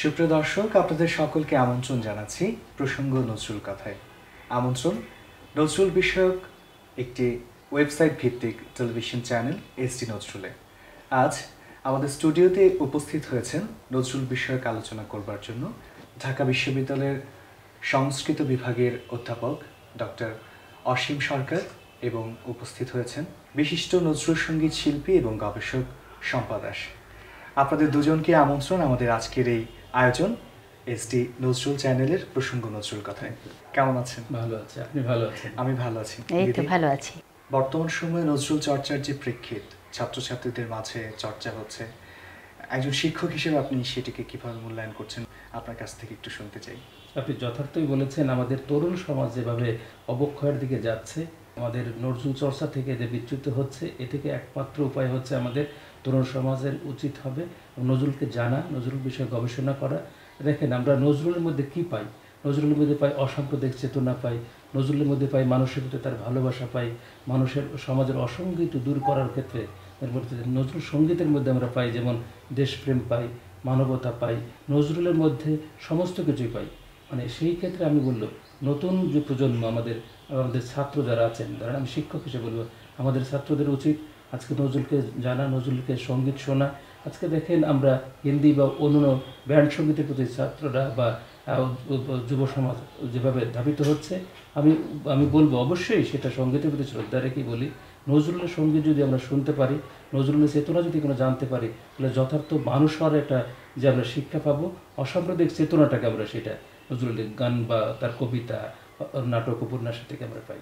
সুপ্রিয় দর্শক, আপনাদের সকলকে আমন্ত্রণ জানাচ্ছি প্রসঙ্গ নজরুল কথায়। আমন্ত্রণ, নজরুল বিষয়ক একটি ওয়েবসাইট ভিত্তিক টেলিভিশন চ্যানেল এসডি নজরুলে। আজ আমাদের স্টুডিওতে উপস্থিত হয়েছেন নজরুল বিষয়ক আলোচনা করবার জন্য ঢাকা বিশ্ববিদ্যালয়ের সংস্কৃত বিভাগের অধ্যাপক ডক্টর অসীম সরকার এবং উপস্থিত হয়েছেন বিশিষ্ট নজরুল সংগীত শিল্পী এবং গবেষক শম্পা দাস। আপনাদের দুজনকে আমন্ত্রণ আমাদের আজকের এই আয়োজন এসডি নজরুল চ্যানেলের প্রসঙ্গ নজরুল কথায়। কেমন আছেন? ভালো আছে। আপনি ভালো আছেন? আমি ভালো আছি। এই তো ভালো আছি। বর্তমান সময়ে নজরুল চর্চার যে প্রেক্ষিত ছাত্রছাত্রীদের মাঝে চর্চা হচ্ছে একজন শিক্ষক হিসেবে আপনি সেটিকে কীভাবে মূল্যায়ন করছেন? আপনার কাছ থেকে একটু শুনতে চাই। আপনি যথার্থই বলেছেন আমাদের তরুণ সমাজ যেভাবে অবক্ষয়ের দিকে যাচ্ছে আমাদের নজরুল চর্চা থেকে যে বিচ্যুত হচ্ছে এ থেকে একমাত্র উপায় হচ্ছে আমাদের তরুণ সমাজের উচিত হবে। নজরুলকে জানা, নজরুল বিষয়ে গবেষণা করা। দেখেন, আমরা নজরুলের মধ্যে কি পাই? নজরুলের মধ্যে পাই অসাম্প্রদায়িক চেতনা পাই, নজরুলের মধ্যে পাই মানুষের প্রতি তার ভালোবাসা পাই, মানুষের, সমাজের অসঙ্গিত দূর করার ক্ষেত্রে নজরুল সঙ্গীতের মধ্যে আমরা পাই, যেমন দেশপ্রেম পাই, মানবতা পাই, নজরুলের মধ্যে সমস্ত কিছুই পাই। মানে সেই ক্ষেত্রে আমি বলল, নতুন যে প্রজন্ম, আমাদের আমাদের ছাত্র যারা আছেন, ধরেন আমি শিক্ষক হিসেবে বলব, আমাদের ছাত্রদের উচিত আজকে নজরুলকে জানা, নজরুলকে সংগীত শোনা। আজকে দেখেন আমরা হিন্দি বা অন্য ব্যান্ড সঙ্গীতের প্রতি ছাত্ররা বা যুব সমাজ যেভাবে ধাবিত হচ্ছে, আমি আমি বলব অবশ্যই সেটা সঙ্গীতের প্রতি শ্রদ্ধা রেখেই বলি। নজরুলের সংগীত যদি আমরা শুনতে পারি, নজরুলের চেতনা যদি কোনো জানতে পারি, তাহলে যথার্থ মানুষ হওয়ার একটা যে আমরা শিক্ষা পাবো, অসাম্প্রদায়িক চেতনাটাকে আমরা সেটা নজরুলের গান বা তার কবিতা, নাটক উপন্যাসের থেকে আমরা পাই।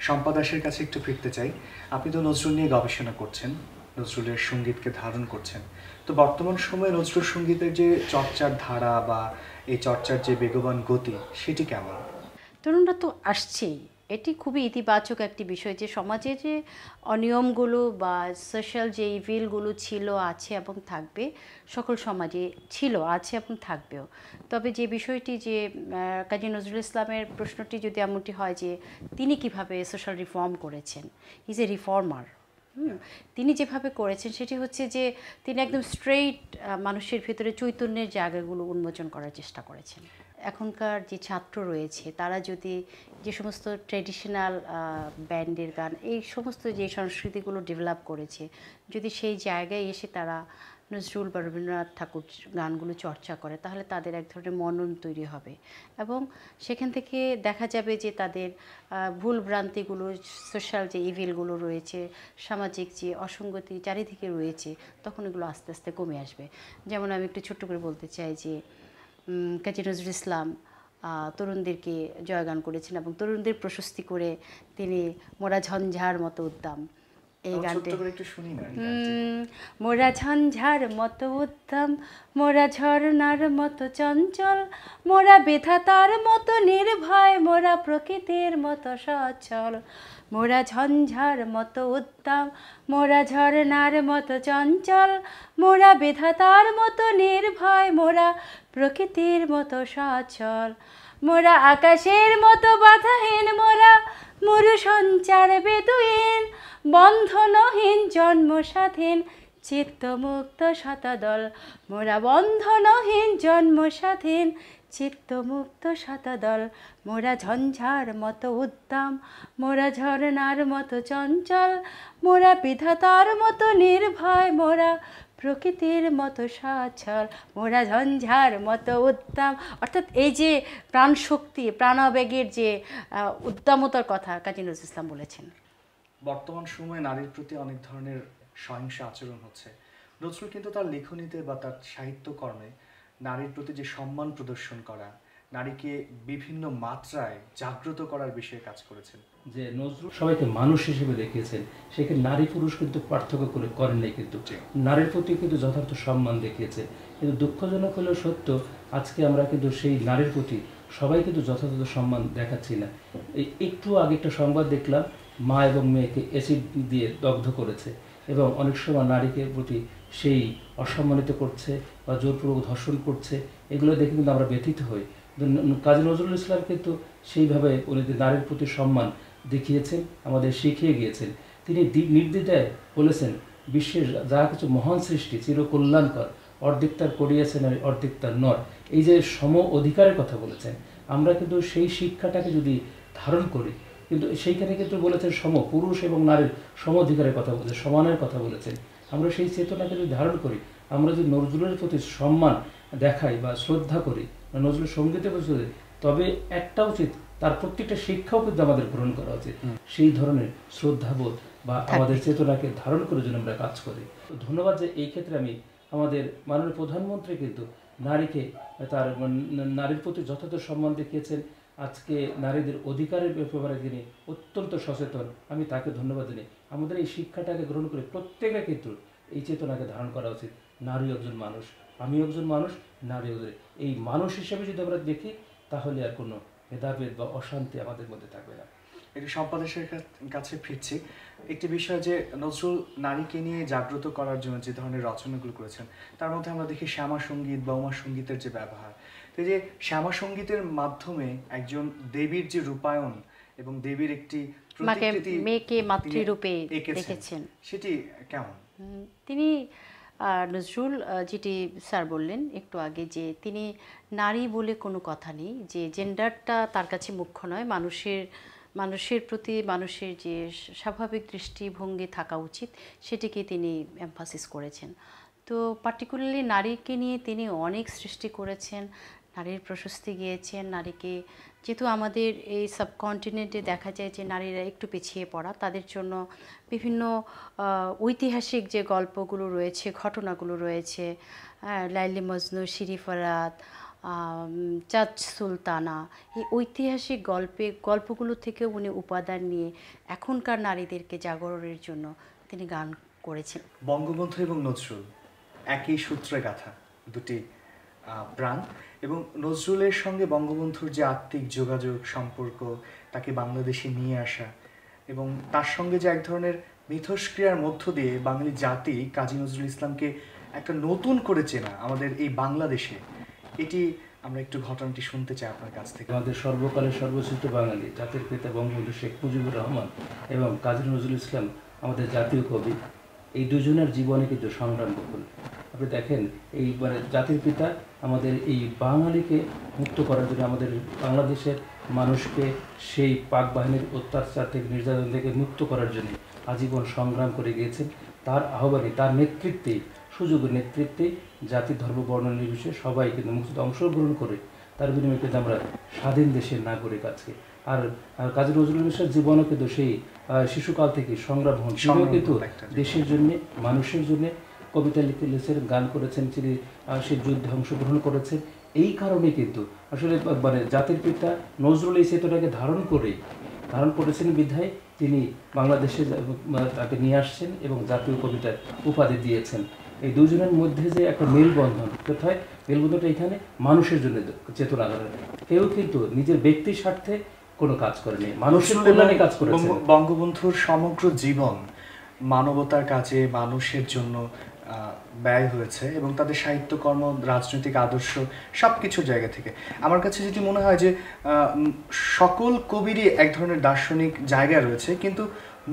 শম্পা দাসের কাছে একটু ফিরতে চাই। আপনি তো নজরুল নিয়ে গবেষণা করছেন, নজরুলের সঙ্গীতকে ধারণ করছেন। তো বর্তমান সময়ে নজরুল সঙ্গীতের যে চর্চার ধারা বা এই চর্চার যে বেগবান গতি, সেটি কেমন? তরুণরা তো আসছেই। এটি খুবই ইতিবাচক একটি বিষয় যে সমাজে যে অনিয়মগুলো বা সোশ্যাল যে ইভিলগুলো ছিল, আছে এবং থাকবে, সকল সমাজে ছিল, আছে এবং থাকবেও। তবে যে বিষয়টি যে কাজী নজরুল ইসলামের প্রশ্নটি যদি এমনটি হয় যে, তিনি কীভাবে সোশ্যাল রিফর্ম করেছেন? ইজ এ রিফর্মার তিনি যেভাবে করেছেন, সেটি হচ্ছে যে, তিনি একদম স্ট্রেইট মানুষের ভিতরে চৈতন্যের জায়গাগুলো উন্মোচন করার চেষ্টা করেছেন। এখনকার যে ছাত্র রয়েছে, তারা যদি যে সমস্ত ট্রেডিশনাল ব্যান্ডের গান, এই সমস্ত যে সংস্কৃতিগুলো ডেভেলপ করেছে, যদি সেই জায়গায় এসে তারা নজরুল বা রবীন্দ্রনাথ ঠাকুর গানগুলো চর্চা করে, তাহলে তাদের এক ধরনের মনন তৈরি হবে। এবং সেখান থেকে দেখা যাবে যে তাদের ভুল ভ্রান্তিগুলো সোশ্যাল যে ইভিলগুলো রয়েছে, সামাজিক যে অসঙ্গতি চারিদিকে রয়েছে, তখন এগুলো আস্তে আস্তে কমে আসবে। যেমন আমি একটু ছোট্ট করে বলতে চাই যে কাজী নজরুল ইসলাম তরুণদেরকে জয়গান করেছেন এবং তরুণদের প্রশস্তি করে তিনি মোরা ঝঞ্ঝার মতো উদ্দাম এই গানটি। মোরা ঝঞ্ঝার মতো উত্তম মোরা ঝর্ণার মতো চঞ্চল মোরা বিধাতার মতো নির্ভয় মোরা প্রকৃতির মতো সচল মোরা ঝঞ্ঝার মতো উত্তম মোরা ঝর্ণার মতো চঞ্চল মোরা বিধাতার মতো নির্ভয় মোরা প্রকৃতির মতো সচল মোরা আকাশের মতো বাধাহীন মোরা মরু সঞ্চার বেদুইন, বন্ধনহীন জন্ম স্বাধীন চিত্তমুক্ত শতদল। মোরা বন্ধনহীন জন্ম স্বাধীন চিত্তমুক্ত শতদল। মোরা ঝঞ্ঝার মতো উদ্দাম, মোরা ঝর্ণার মতো চঞ্চল, মোরা বিধাতার মতো নির্ভয়, মোরা প্রকৃতির মতো সচল মোরা ঝঞ্ঝার মতো উদ্দাম অর্থাৎ এই যে প্রাণশক্তি, প্রাণাবেগের যে উদ্দামতার কথা কাজী নজরুল ইসলাম বলেছেন। বর্তমান সময়ে নারীর প্রতি অনেক ধরনের সহিংস আচরণ হচ্ছে। নজরুল কিন্তু তার লেখনীতে বা তার সাহিত্যকর্মে নারীর প্রতি যে সম্মান প্রদর্শন করা, নারীকে বিভিন্ন মাত্রায় জাগ্রত করার বিষয়ে কাজ করেছেন। যে নজরুল সবাইকে মানুষ হিসেবে দেখিয়েছেন সেখানে নারী পুরুষ কিন্তু পার্থক্য করে করেন নাই কিন্তু। নারীর প্রতি কিন্তু যথার্থ সম্মান দেখিয়েছে। কিন্তু দুঃখজনক হলেও সত্য আজকে আমরা কিন্তু সেই নারীর প্রতি সবাই কিন্তু যথাযথ সম্মান দেখাচ্ছি না। এই একটু আগে একটা সংবাদ দেখলাম মা এবং মেয়েকে অ্যাসিড দিয়ে দগ্ধ করেছে এবং অনেক সময় নারীকে প্রতি সেই অসম্মানিত করছে বা জোরপূর্বক ধর্ষণ করছে এগুলো দেখে কিন্তু আমরা ব্যথিত হই। কাজী নজরুল ইসলাম কিন্তু সেইভাবে উনি যে নারীর প্রতি সম্মান দেখিয়েছেন, আমাদের শিখিয়ে গিয়েছেন। তিনি নির্দ্বিধায় বলেছেন, বিশ্বের যা কিছু মহান সৃষ্টি চিরকল্যাণকর, অর্ধেক তার করিয়েছেন আর অর্ধেক তার নয় এই যে সম অধিকারের কথা বলেছেন, আমরা কিন্তু সেই শিক্ষাটাকে যদি ধারণ করি, কিন্তু সেইখানে কিন্তু বলেছেন সম পুরুষ এবং নারীর সম অধিকারের কথা বলেছেন, সমানের কথা বলেছেন। আমরা সেই চেতনাকে যদি ধারণ করি, আমরা যদি নজরুলের প্রতি সম্মান দেখাই বা শ্রদ্ধা করি নজরুল সঙ্গীতে বসে তবে একটা উচিত তার প্রত্যেকটা শিক্ষাও কিন্তু আমাদের গ্রহণ করা উচিত। সেই ধরনের শ্রদ্ধাবোধ বা আমাদের চেতনাকে ধারণ করে যেন আমরা কাজ করি। তো ধন্যবাদ যে এই ক্ষেত্রে আমি আমাদের মাননীয় প্রধানমন্ত্রী কিন্তু নারীকে তার নারীর প্রতি যথাযথ সম্মান দেখিয়েছেন। আজকে নারীদের অধিকারের ব্যাপারে তিনি অত্যন্ত সচেতন। আমি তাকে ধন্যবাদ জানাই। আমাদের এই শিক্ষাটাকে গ্রহণ করে প্রত্যেকের কিন্তু এই চেতনাকে ধারণ করা উচিত। নারী একজন মানুষ আমি একজন মানুষ নারী একজন। এই মানুষ হিসেবে যদি আমরা দেখি তাহলে আর কোনো ভেদাভেদ বা অশান্তি আমাদের মধ্যে থাকবে না। একটি সম্পাদকের কাছে ফিরছি। একটি বিষয় যে নজরুল নারীকে নিয়ে জাগ্রত করার জন্য যে ধরনের রচনাগুলো করেছেন তার মধ্যে আমরা দেখি শ্যামা সংগীত বা উমা সঙ্গীতের যে ব্যবহার। তো এই যে শ্যামা সঙ্গীতের মাধ্যমে একজন দেবীর যে রূপায়ণ এবং দেবীর একটি মেয়েকে মাতৃরূপে দেখেছেন। সেটি কেমন? তিনি নজরুল আহ, যেটি স্যার বললেন একটু আগে যে তিনি নারী বলে কোনো কথা নেই যে জেন্ডারটা তার কাছে মুখ্য নয় মানুষের মানুষের প্রতি মানুষের যে স্বাভাবিক দৃষ্টিভঙ্গি থাকা উচিত সেটিকে তিনি এমফাসিস করেছেন। তো পার্টিকুলারলি নারীকে নিয়ে তিনি অনেক সৃষ্টি করেছেন নারীর প্রশস্তি গিয়েছেন নারীকে যেহেতু আমাদের এই সাবকন্টিনেন্টে দেখা যায় যে নারীরা একটু পিছিয়ে পড়া, তাদের জন্য বিভিন্ন ঐতিহাসিক যে গল্পগুলো রয়েছে, ঘটনাগুলো রয়েছে লাইলি মজনু শিরিফরাত চাঁদ সুলতানা, এই ঐতিহাসিক গল্পে, গল্পগুলো থেকে উনি উপাদান নিয়ে এখনকার নারীদেরকে জাগরণের জন্য তিনি গান করেছেন। বঙ্গবন্ধু এবং নজরুল, একই সূত্রে গাথা, দুটি প্রাণ এবং নজরুলের সঙ্গে বঙ্গবন্ধুর যে আত্মিক যোগাযোগ সম্পর্ক, তাকে বাংলাদেশে নিয়ে আসা এবং তার সঙ্গে যে এক ধরনের মিথস্ক্রিয়ার মধ্য দিয়ে বাঙালি জাতি কাজী নজরুল ইসলামকে একটা নতুন করে চেনা আমাদের এই বাংলাদেশে, এটি আমরা একটু ঘটনাটি শুনতে চাই আপনার কাছ থেকে। আমাদের সর্বকালের সর্বশ্রেষ্ঠ বাঙালি, জাতির পিতা বঙ্গবন্ধু শেখ মুজিবুর রহমান এবং কাজী নজরুল ইসলাম আমাদের জাতীয় কবি। এই দুজনের জীবনে কিন্তু সংগ্রাম বহুল। আপনি দেখেন এই মানে জাতির পিতা আমাদের এই বাঙালিকে মুক্ত করার জন্য আমাদের বাংলাদেশের মানুষকে সেই পাক বাহিনীর অত্যাচার থেকে নির্যাতন থেকে মুক্ত করার জন্য আজীবন সংগ্রাম করে গিয়েছেন। তার আহ্বানে তার নেতৃত্বে সুযোগের নেতৃত্বে জাতি ধর্ম বর্ণ নির্বিশেষে সবাই কিন্তু মুক্তিতে অংশগ্রহণ করে। তার বিনিময়ে কিন্তু আমরা স্বাধীন দেশের নাগরিক আজকে। আর কাজী নজরুল ইসলামের জীবনও কিন্তু সেই শিশুকাল থেকে সংগ্রাম হন। তিনিও কিন্তু দেশের জন্য মানুষের জন্য কবিতা লিখে লিখেছেন গান করেছেন তিনি সেই যুদ্ধে অংশগ্রহণ করেছেন। এই কারণে কিন্তু আসলে মানে জাতির পিতা নজরুল এই চেতনাকে ধারণ করেই ধারণ করেছেন বিধায় তিনি বাংলাদেশে তাকে নিয়ে আসছেন এবং জাতীয় কবিতার উপাধি দিয়েছেন। এই দুজনের মধ্যে যে একটা মেলবন্ধন কোথায়? মেলবন্ধনটা এখানে মানুষের জন্য চেতনা করেন কেউ কিন্তু নিজের ব্যক্তি স্বার্থে কোনো কাজ করেনি মানুষের কল্যাণে কাজ বঙ্গ- বঙ্গবন্ধুর সমগ্র জীবন মানবতার কাজে মানুষের জন্য ব্যয় হয়েছে এবং তাদের সাহিত্যকর্ম রাজনৈতিক আদর্শ সব কিছুর জায়গা থেকে। আমার কাছে যেটি মনে হয় যে সকল কবিরই এক ধরনের দার্শনিক জায়গা রয়েছে, কিন্তু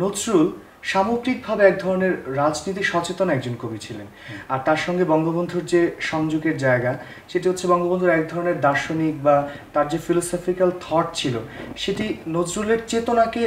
নজরুল সামগ্রিকভাবে এক ধরনের রাজনীতি সচেতন একজন কবি ছিলেন। আর তার সঙ্গে বঙ্গবন্ধুর যে সংযোগের জায়গা, সেটি হচ্ছে বঙ্গবন্ধুর এক ধরনের দার্শনিক বা তার যে ফিলোসফিক্যাল থট ছিল, সেটি নজরুলের চেতনাকে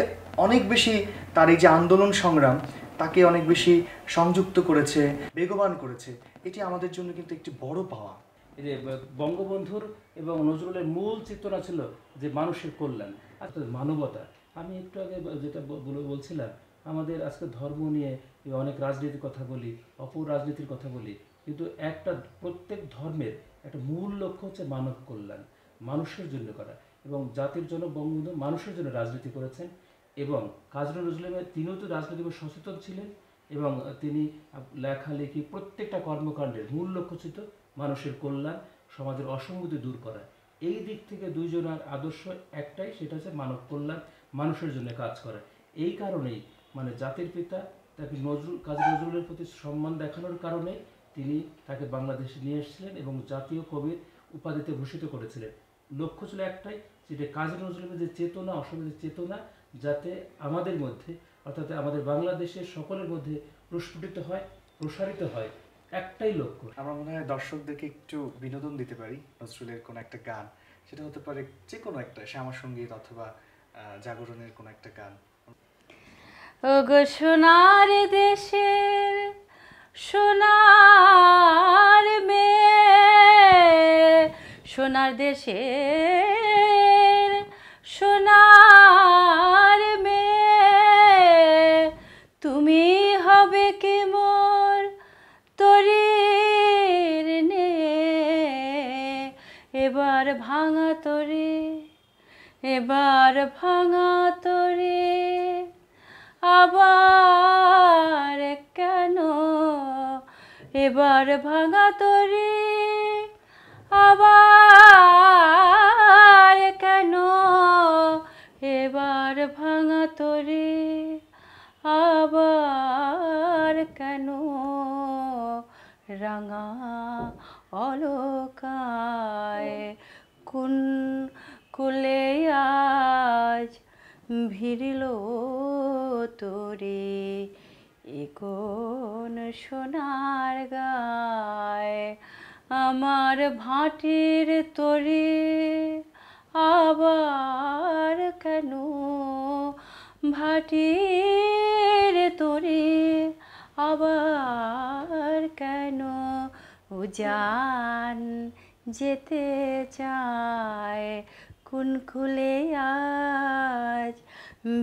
অনেক বেশি তার এই যে আন্দোলন সংগ্রাম তাকে অনেক বেশি সংযুক্ত করেছে, বেগবান করেছে। এটি আমাদের জন্য কিন্তু একটি বড় পাওয়া। যে বঙ্গবন্ধুর এবং নজরুলের মূল চেতনা ছিল যে মানুষের কল্যাণ। আচ্ছা মানবতা। আমি একটু আগে যেটা বলে বলছিলাম, আমাদের আজকে ধর্ম নিয়ে অনেক রাজনীতির কথা বলি, অপর রাজনীতির কথা বলি, কিন্তু একটা প্রত্যেক ধর্মের একটা মূল লক্ষ্য হচ্ছে মানব কল্যাণ, মানুষের জন্য করা। এবং জাতির জন্য বঙ্গবন্ধু মানুষের জন্য রাজনীতি করেছেন। এবং কাজী নজরুল ইসলামের তিনিও তো রাজনৈতিক সচেতন ছিলেন এবং তিনি লেখালেখি প্রত্যেকটা কর্মকাণ্ডের মূল লক্ষ্য ছিল মানুষের কল্যাণ, সমাজের অসঙ্গতি দূর করা। এই দিক থেকে দুইজনের আদর্শ একটাই, সেটা হচ্ছে মানব কল্যাণ, মানুষের জন্য কাজ করা। এই কারণেই মানে জাতির পিতা তাকে নজরুল, কাজী নজরুলের প্রতি সম্মান দেখানোর কারণে তিনি তাকে বাংলাদেশে নিয়ে এসেছিলেন এবং জাতীয় কবির উপাধিতে ভূষিত করেছিলেন। লক্ষ্য ছিল একটাই যেটা কাজী নজরুলের যে চেতনা, অসমের যে চেতনা যাতে আমাদের মধ্যে অর্থাৎ আমাদের বাংলাদেশের সকলের মধ্যে প্রস্ফুটিত হয় প্রসারিত হয় একটাই লক্ষ্য। আমরা মনে হয় দর্শকদেরকে একটু বিনোদন দিতে পারি নজরুলের কোনো একটা গান। সেটা হতে পারে যে কোনো একটা শ্যামা সংগীত অথবা জাগরণের কোনো একটা গান। ওগো সোনার দেশের সোনার মেয়ে সোনার দেশের সোনার ভাঙা তরে, আবার কেন? এবার ভাঙা তরে, আবার কেন? এবার ভাঙা তরে, আবার কেন? রাঙা অলকায় কোন কুলে ভিড়ল তোরে এখন সোনার গায়? আমার ভাটির তোরে আবার কেন? ভাটির তোরে আবার কেন? উজান যেতে চায় কোন খুলে আজ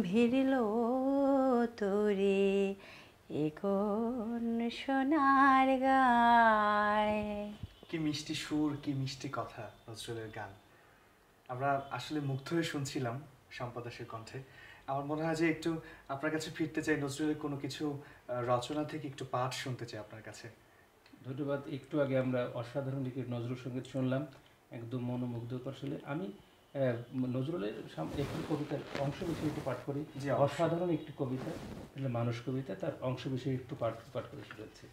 ভিড়ল তোরে। এখন সোনার গায়। কি মিষ্টি সুর কি মিষ্টি কথা নজরুলের গান। আমরা আসলে মুগ্ধ হয়ে শুনছিলাম সম্পদাসের কণ্ঠে। আমার মনে হয় যে একটু আপনার কাছে ফিরতে চাই নজরুলের কোনো কিছু রচনা থেকে একটু পাঠ শুনতে চাই আপনার কাছে। ধন্যবাদ। একটু আগে আমরা অসাধারণ একটি নজরুল সংগীত শুনলাম একদম মনোমুগ্ধকর আসলে। আমি নজরুলের একটি কবিতার অংশ বিষয়ে একটু পাঠ করি। অবশ্যই। অসাধারণ একটি কবিতা মানুষ কবিতা তার অংশ বিষয়ে একটু পাঠ পাঠ করে শুনেছি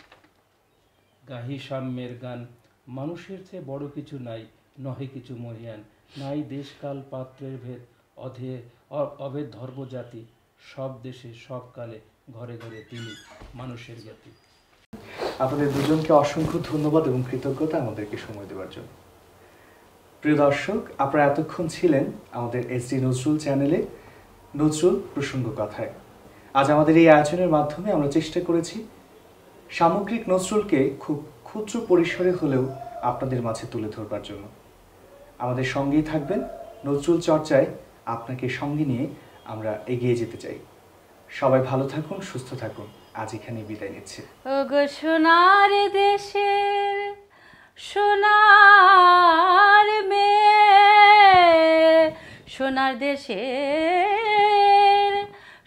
গাহি সাম্যের গান মানুষের চেয়ে বড় কিছু নাই নহে কিছু মহিয়ান নাই দেশকাল পাত্রের ভেদ অধে অভেদ ধর্ম জাতি সব দেশে সব কালে ঘরে ঘরে তিনি মানুষের জাতি। আপনাদের দুজনকে অসংখ্য ধন্যবাদ এবং কৃতজ্ঞতা আমাদেরকে সময় দেওয়ার জন্য। প্রিয় দর্শক, আপনারা এতক্ষণ ছিলেন আমাদের এস এসডি নজরুল চ্যানেলে নজরুল প্রসঙ্গ কথায়। আজ আমাদের এই আয়োজনের মাধ্যমে আমরা চেষ্টা করেছি সামগ্রিক নজরুলকে খুব ক্ষুদ্র পরিসরে হলেও আপনাদের মাঝে তুলে ধরবার জন্য। আমাদের সঙ্গেই থাকবেন নজরুল চর্চায় আপনাকে সঙ্গে নিয়ে আমরা এগিয়ে যেতে চাই। সবাই ভালো থাকুন, সুস্থ থাকুন। আজ এখানে বিদায় নিচ্ছি। ওগো সোনার মে সোনার দেশের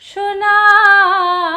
সোনার